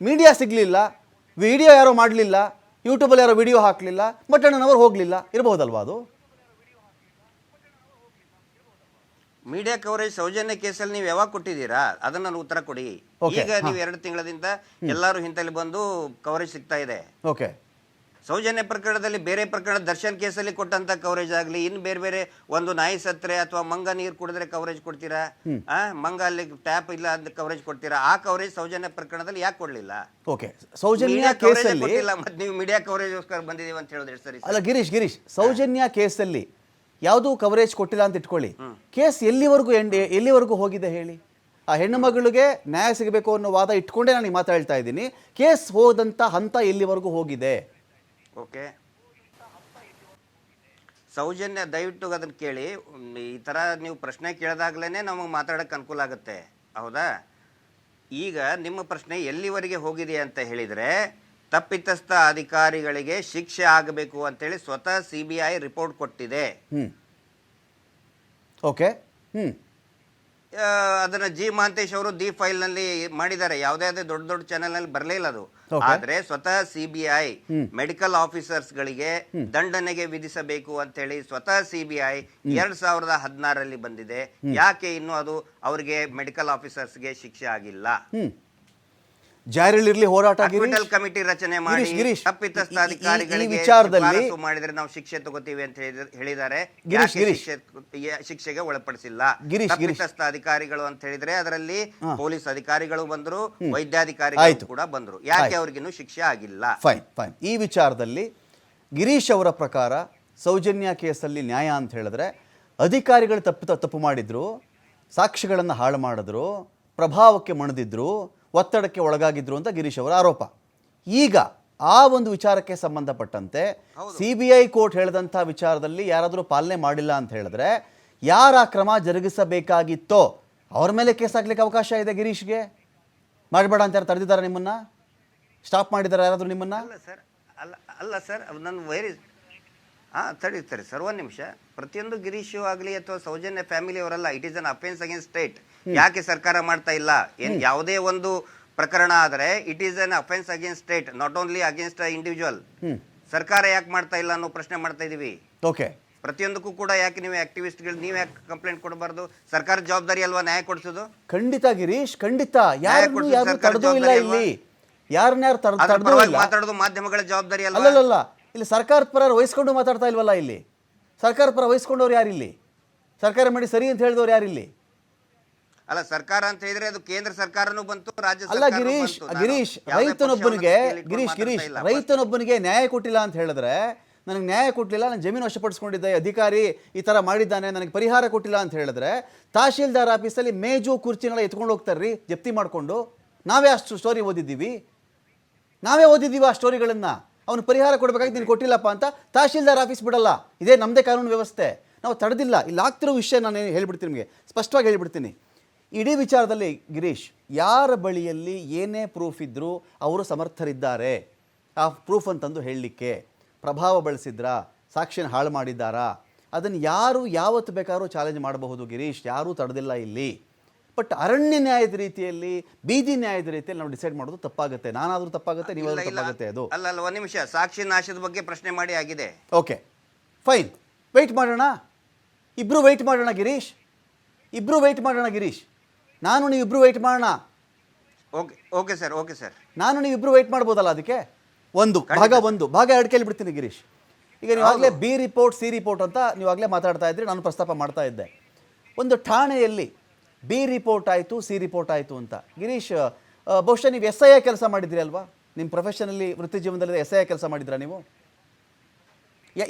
Media ಸಿಗಲಿಲ್ಲ video ಯಾರೋ ಮಾಡಲಿಲ್ಲ ಯೂಟ್ಯೂಬಲ್ಲಿ ಯಾರೋ ವಿಡಿಯೋ ಹಾಕಲಿಲ್ಲ ಬಟ್ಟಣ್ಣನವರು ಹೋಗಲಿಲ್ಲ ಇರಬಹುದಲ್ವಾ ಅದು? ಮೀಡಿಯಾ ಕವರೇಜ್ ಸೌಜನ್ಯ ಕೇಸಲ್ಲಿ ನೀವು ಯಾವಾಗ ಕೊಟ್ಟಿದ್ದೀರಾ? ಅದನ್ನ ನಾನು ಉತ್ತರ ಕೊಡಿ. ಈಗ ನೀವು ಎರಡು ತಿಂಗಳದಿಂದ ಎಲ್ಲರೂ ಹಿಂತಲ್ಲಿ ಬಂದು ಕವರೇಜ್ ಸಿಗ್ತಾ ಇದೆ. ಓಕೆ ಸೌಜನ್ಯ ಪ್ರಕರಣದಲ್ಲಿ ಬೇರೆ ಪ್ರಕರಣ ದರ್ಶನ್ ಕೇಸಲ್ಲಿ ಕೊಟ್ಟಂತ ಕವರೇಜ್ ಆಗಲಿ ಇನ್ನು ಬೇರೆ ಬೇರೆ ಒಂದು ನಾಯಿ ಸತ್ರೆ ಅಥವಾ ಮಂಗ ನೀರು ಕುಡಿದ್ರೆ ಕವರೇಜ್ ಕೊಡ್ತೀರಾ? ಆ ಮಂಗ ಅಲ್ಲಿ ಟ್ಯಾಪ್ ಇಲ್ಲ ಅಂತ ಕವರೇಜ್ ಕೊಡ್ತೀರಾ? ಆ ಕವರೇಜ್ ಸೌಜನ್ಯ ಪ್ರಕರಣದಲ್ಲಿ ಯಾಕೆ ಕೊಡ್ಲಿಲ್ಲ? ಓಕೆ. ಸೌಜನ್ಯ ಕೇಸಲ್ಲಿ ಕೊಟ್ಟಿಲ್ಲ ಮತ್ತೆ ನೀವು ಮೀಡಿಯಾ ಕವರೇಜ್ಗೋಸ್ಕರ ಬಂದಿದೀವಿ ಅಂತ ಹೇಳಿದ್ರೆ ಸರಿ ಅಲ್ಲ ಗಿರೀಶ್ ಗಿರೀಶ್ ಸೌಜನ್ಯ ಕೇಸಲ್ಲಿ ಯಾವುದು ಕವರೇಜ್ ಕೊಟ್ಟಿಲ್ಲ ಅಂತ ಇಟ್ಕೊಳ್ಳಿ. ಕೇಸ್ ಎಲ್ಲಿವರೆಗೂ ಎಂಡ್ ಎಲ್ಲಿವರೆಗೂ ಹೋಗಿದೆ ಹೇಳಿ? ಆ ಹೆಣ್ಣು ಮಗಳಿಗೆ ನ್ಯಾಯ ಸಿಗಬೇಕು ಅನ್ನೋ ವಾದ ಇಟ್ಕೊಂಡೇ ನಾನು ಮಾತಾಡ್ತಾ ಇದ್ದೀನಿ. ಕೇಸ್ ಹೋದಂಥ ಹಂತ ಎಲ್ಲಿವರೆಗೂ ಹೋಗಿದೆ? ಓಕೆ. ಸೌಜನ್ಯ, ದಯವಿಟ್ಟು ಅದನ್ನು ಕೇಳಿ. ಈ ಥರ ನೀವು ಪ್ರಶ್ನೆ ಕೇಳಿದಾಗಲೇ ನಮಗೆ ಮಾತಾಡೋಕ್ಕೆ ಅನುಕೂಲ ಆಗುತ್ತೆ. ಹೌದಾ? ಈಗ ನಿಮ್ಮ ಪ್ರಶ್ನೆ ಎಲ್ಲಿವರೆಗೆ ಹೋಗಿದೆ ಅಂತ ಹೇಳಿದರೆ, ತಪ್ಪಿತಸ್ಥ ಅಧಿಕಾರಿಗಳಿಗೆ ಶಿಕ್ಷೆ ಆಗಬೇಕು ಅಂತೇಳಿ ಸ್ವತಃ ಸಿ ಬಿ ಐ ರಿಪೋರ್ಟ್ ಕೊಟ್ಟಿದೆ. ಹ್ಞೂ ಓಕೆ. ಹ್ಞೂ ಅದನ್ನ ಜಿ ಮಹಾಂತೇಶ್ ಅವರು ದಿ ಫೈಲ್ನಲ್ಲಿ ಮಾಡಿದ್ದಾರೆ. ಯಾವುದೇ ಅದೇ ದೊಡ್ಡ ದೊಡ್ಡ ಚಾನೆಲ್ನಲ್ಲಿ ಬರಲಿಲ್ಲ ಅದು. ಆದ್ರೆ ಸ್ವತಃ CBI B I medical officers ಗಳಿಗೆ ದಂಡನೆಗೆ ವಿಧಿಸಬೇಕು ಅಂತ ಹೇಳಿ ಸ್ವತಃ ಸಿಬಿಐ ಬಿ ಐ ಎರಡ್ ಸಾವಿರದ ಹದಿನಾರರಲ್ಲಿ ಬಂದಿದೆ. ಯಾಕೆ ಇನ್ನು ಅದು ಅವರಿಗೆ ಮೆಡಿಕಲ್ ಆಫೀಸರ್ಸ್ಗೆ ಶಿಕ್ಷೆ ಆಗಿಲ್ಲ? ಜಾರಿಲಿರ್ಲಿ ಹೋರಾಟ ಕಮಿಟಿ ರಚನೆ ಮಾಡಿ ಗಿರೀಶ್, ಗಿರೀಶ್, ತಪ್ಪಿತಸ್ಥ ಈ- ಈ- ಈ ಅಧಿಕಾರಿಗಳಿಗೆ ವಿಚಾರದಲ್ಲಿ- ಶಿಫಾರಸು ಮಾಡಿದ್ರೆ ನಾವು ಶಿಕ್ಷೆ ತಗೋತೀವಿ ಅಂತ ಹೇಳಿದ- ಹೇಳಿದ್ದಾರೆ. ಗಿರೀಶ್, ಯಾಕೆ ಗಿರೀಶ್. ಶಿಕ್ಷೆ ಯಾ- ಶಿಕ್ಷೆಗೆ ಒಳಪಡಿಸಿಲ್ಲ? ಗಿರೀಶ್, ಗಿರೀಶ್. ತಪ್ಪಿತಸ್ಥ ಅಧಿಕಾರಿಗಳು ಅಂತ ಹೇಳಿದ್ರೆ ಅದರಲ್ಲಿ ಪೊಲೀಸ್ ಅಧಿಕಾರಿಗಳು ಬಂದ್ರು ವೈದ್ಯಾಧಿಕಾರಿಗಳು. ಕೂಡ ಬಂದ್ರು. ಯಾಕೆ ಆಯ್ತು. ಅವ್ರಿಗಿನ್ನೂ ಶಿಕ್ಷೆ ಆಗಿಲ್ಲ? Fine fine. ಈ ವಿಚಾರದಲ್ಲಿ ಗಿರೀಶ್ ಅವರ ಪ್ರಕಾರ ಸೌಜನ್ಯ ಕೇಸಲ್ಲಿ ನ್ಯಾಯ ಅಂತ ಹೇಳಿದ್ರೆ ಅಧಿಕಾರಿಗಳು ತಪ್ಪು ತಪ್ಪು ಮಾಡಿದ್ರು ಸಾಕ್ಷಿಗಳನ್ನು ಹಾಳು ಮಾಡಿದ್ರು ಪ್ರಭಾವಕ್ಕೆ ಮಣಿದಿದ್ರು ಒತ್ತಡಕ್ಕೆ ಒಳಗಾಗಿದ್ರು ಅಂತ ಗಿರೀಶ್ ಅವರ ಆರೋಪ. ಈಗ ಆ ಒಂದು ವಿಚಾರಕ್ಕೆ ಸಂಬಂಧಪಟ್ಟಂತೆ ಸಿ ಬಿ ಐ ಕೋರ್ಟ್ ಹೇಳಿದಂಥ ವಿಚಾರದಲ್ಲಿ ಯಾರಾದರೂ ಪಾಲನೆ ಮಾಡಿಲ್ಲ ಅಂತ ಹೇಳಿದ್ರೆ ಯಾರ ಆ ಕ್ರಮ ಜರುಗಿಸಬೇಕಾಗಿತ್ತೋ ಅವ್ರ ಮೇಲೆ ಕೇಸ್ ಹಾಕ್ಲಿಕ್ಕೆ ಅವಕಾಶ ಇದೆ ಗಿರೀಶ್ಗೆ? ಮಾಡಬೇಡ ಅಂತ ಯಾರು ತಡೆದಿದ್ದಾರೆ ನಿಮ್ಮನ್ನ? ಸ್ಟಾಪ್ ಮಾಡಿದ್ದಾರೆ ಯಾರಾದರೂ ನಿಮ್ಮನ್ನ? ಅಲ್ಲ ಸರ್ ಅಲ್ಲ ಅಲ್ಲ ಸರ್ ನನ್ನ ವೈರಿ ಹಾಂ ತಡಿ ಸರಿ ಸರ್ ಒಂದು ನಿಮಿಷ. ಪ್ರತಿಯೊಂದು ಗಿರೀಶು ಆಗಲಿ ಅಥವಾ ಸೌಜನ್ಯ ಫ್ಯಾಮಿಲಿ ಅವರಲ್ಲ it is an offence against state ಯಾಕೆ ಸರ್ಕಾರ ಮಾಡ್ತಾ ಇಲ್ಲ? ಏನ್ ಯಾವುದೇ ಒಂದು ಪ್ರಕರಣ ಆದರೆ it is an offence against state not only against individual ಸರ್ಕಾರ ಯಾಕೆ ಮಾಡ್ತಾ ಇಲ್ಲ ಅನ್ನೋ ಪ್ರಶ್ನೆ ಮಾಡ್ತಾ ಇದೀವಿ. ಓಕೆ. ಪ್ರತಿಯೊಂದಕ್ಕೂ ಕೂಡ ಯಾಕೆ ನೀವು ಆಕ್ಟಿವಿಸ್ಟ್ಗಳು ನೀವು ಯಾಕೆ ಕಂಪ್ಲೇಂಟ್ ಕೊಡಬಾರ್ದು? ಸರ್ಕಾರ ಜವಾಬ್ದಾರಿ ಅಲ್ವಾ ನ್ಯಾಯ ಕೊಡಿಸೋದು? ಖಂಡಿತ ಗಿರೀಶ್ ಖಂಡಿತ. ಯಾರು ತಡೆದೂ ಇಲ್ಲ ಇಲ್ಲಿ. ಯಾರನ್ನ ಯಾರು ಅದ್ರ ತಡೆದೂ ಇಲ್ಲ. ಮಾತಾಡೋದು ಮಾಧ್ಯಮಗಳ ಜವಾಬ್ದಾರಿ ಅಲ್ಲ ಅಲ್ಲಲ್ಲ ಇಲ್ಲಿ ಸರ್ಕಾರದ ಪರ ವಹಿಸ್ಕೊಂಡು ಮಾತಾಡ್ತಾ ಇಲ್ವಲ್ಲ ಇಲ್ಲಿ? ಸರ್ಕಾರದ ಪರ ವಹಿಸ್ಕೊಂಡವ್ರು ಇಲ್ಲಿ ಸರ್ಕಾರ ಮಾಡಿ ಸರಿ ಅಂತ ಹೇಳಿದವ್ರು ಯಾರಿಲ್ಲಿ? ಅಲ್ಲ ಸರ್ಕಾರ ಅಂತ ಹೇಳಿದ್ರೆ ಅದು ಕೇಂದ್ರ ಸರ್ಕಾರನೂ ಬಂತು ರಾಜ್ಯ ಅಲ್ಲ ಗಿರೀಶ್ ಗಿರೀಶ್ ರೈತನೊಬ್ಬನಿಗೆ ಗಿರೀಶ್ ಗಿರೀಶ್ ರೈತನೊಬ್ಬನಿಗೆ ನ್ಯಾಯ ಕೊಟ್ಟಿಲ್ಲ ಅಂತ ಹೇಳಿದ್ರೆ ನನಗೆ ನ್ಯಾಯ ಕೊಟ್ಟಿಲ್ಲ ನಾನು ಜಮೀನು ವಶಪಡಿಸ್ಕೊಂಡಿದ್ದೆ ಅಧಿಕಾರಿ ಈ ಥರ ಮಾಡಿದ್ದಾನೆ ನನಗೆ ಪರಿಹಾರ ಕೊಟ್ಟಿಲ್ಲ ಅಂತ ಹೇಳಿದ್ರೆ ತಹಶೀಲ್ದಾರ್ ಆಫೀಸಲ್ಲಿ ಮೇಜು ಕುರ್ಚಿನೆಲ್ಲ ಎತ್ಕೊಂಡು ಹೋಗ್ತಾರ್ರಿ ಜಪ್ತಿ ಮಾಡಿಕೊಂಡು. ನಾವೇ ಅಷ್ಟು ಸ್ಟೋರಿ ಓದಿದ್ದೀವಿ. ನಾವೇ ಓದಿದ್ದೀವಿ ಆ ಸ್ಟೋರಿಗಳನ್ನು ಅವನು ಪರಿಹಾರ ಕೊಡಬೇಕಾಗಿ ನೀನು ಕೊಟ್ಟಿಲ್ಲಪ್ಪ ಅಂತ ತಹಶೀಲ್ದಾರ್ ಆಫೀಸ್ ಬಿಡಲ್ಲ. ಇದೇ ನಮ್ಮದೇ ಕಾನೂನು ವ್ಯವಸ್ಥೆ. ನಾವು ತಡೆದಿಲ್ಲ. ಇಲ್ಲಿ ಆಗ್ತಿರೋ ವಿಷಯ ನಾನು ಹೇಳ್ಬಿಡ್ತೀನಿ ನಿಮಗೆ. ಸ್ಪಷ್ಟವಾಗಿ ಹೇಳ್ಬಿಡ್ತೀನಿ. ಇಡೀ ವಿಚಾರದಲ್ಲಿ ಗಿರೀಶ್ ಯಾರ ಬಳಿಯಲ್ಲಿ ಏನೇ ಪ್ರೂಫ್ ಇದ್ದರೂ ಅವರು ಸಮರ್ಥರಿದ್ದಾರೆ. ಆ ಪ್ರೂಫ್ ಅಂತಂದು ಹೇಳಲಿಕ್ಕೆ ಪ್ರಭಾವ ಬಳಸಿದ್ರಾ? ಸಾಕ್ಷಿನ ಹಾಳು ಮಾಡಿದ್ದಾರಾ? ಅದನ್ನು ಯಾರು ಯಾವತ್ತು ಬೇಕಾದ್ರೂ ಚಾಲೆಂಜ್ ಮಾಡಬಹುದು ಗಿರೀಶ್ ಯಾರೂ ತಡೆದಿಲ್ಲ ಇಲ್ಲಿ. ಬಟ್ ಅರಣ್ಯ ನ್ಯಾಯದ ರೀತಿಯಲ್ಲಿ ಬೀದಿ ನ್ಯಾಯದ ರೀತಿಯಲ್ಲಿ ನಾವು ಡಿಸೈಡ್ ಮಾಡೋದು ತಪ್ಪಾಗುತ್ತೆ. ನಾನಾದರೂ ತಪ್ಪಾಗುತ್ತೆ ನೀವು ನೀವಾದ್ರೂ. ತಪ್ಪಾಗುತ್ತೆ ಅದು. ಅಲ್ಲ ಅಲ್ಲ ಒಂದು ನಿಮಿಷ. ಸಾಕ್ಷಿ ನಾಶದ ಬಗ್ಗೆ ಪ್ರಶ್ನೆ ಮಾಡಿ ಆಗಿದೆ. ಓಕೆ ಫೈನ್ ವೆಯ್ಟ್ ಮಾಡೋಣ. ಇಬ್ಬರು ವೆಯ್ಟ್ ಮಾಡೋಣ ಗಿರೀಶ್. ಇಬ್ಬರು ವೆಯ್ಟ್ ಮಾಡೋಣ ಗಿರೀಶ್. ನಾನು ನೀವಿಬ್ಬರು ವೆಯ್ಟ್ ಮಾಡೋಣ. Okay okay sir okay sir. ನಾನು ನೀವಿಬ್ಬರು ವೆಯ್ಟ್ ಮಾಡ್ಬೋದಲ್ಲ ಅದಕ್ಕೆ? ಒಂದು ಭಾಗ ಒಂದು ಭಾಗ ಎರಡು ಕೇಳಿಬಿಡ್ತೀನಿ ಗಿರೀಶ್. ಈಗ ನೀವಾಗಲೇ ಬಿ ರಿಪೋರ್ಟ್ ಸಿ ರಿಪೋರ್ಟ್ ಅಂತ ನೀವಾಗಲೇ ಮಾತಾಡ್ತಾ ಇದ್ರಿ ನಾನು ಪ್ರಸ್ತಾಪ ಮಾಡ್ತಾ ಇದ್ದೆ. ಒಂದು ಠಾಣೆಯಲ್ಲಿ ಬಿ ರಿಪೋರ್ಟ್ ಆಯಿತು ಸಿ ರಿಪೋರ್ಟ್ ಆಯಿತು ಅಂತ. ಗಿರೀಶ್ ಬಹುಶಃ ನೀವು ಎಸ್ ಐ ಕೆಲಸ ಮಾಡಿದ್ರಿ ಅಲ್ವಾ? ನಿಮ್ಮ ಪ್ರೊಫೆಷನಲ್ಲಿ ವೃತ್ತಿ ಜೀವನದಲ್ಲಿ ಎಸ್ ಐ ಕೆಲಸ ಮಾಡಿದ್ರಾ ನೀವು?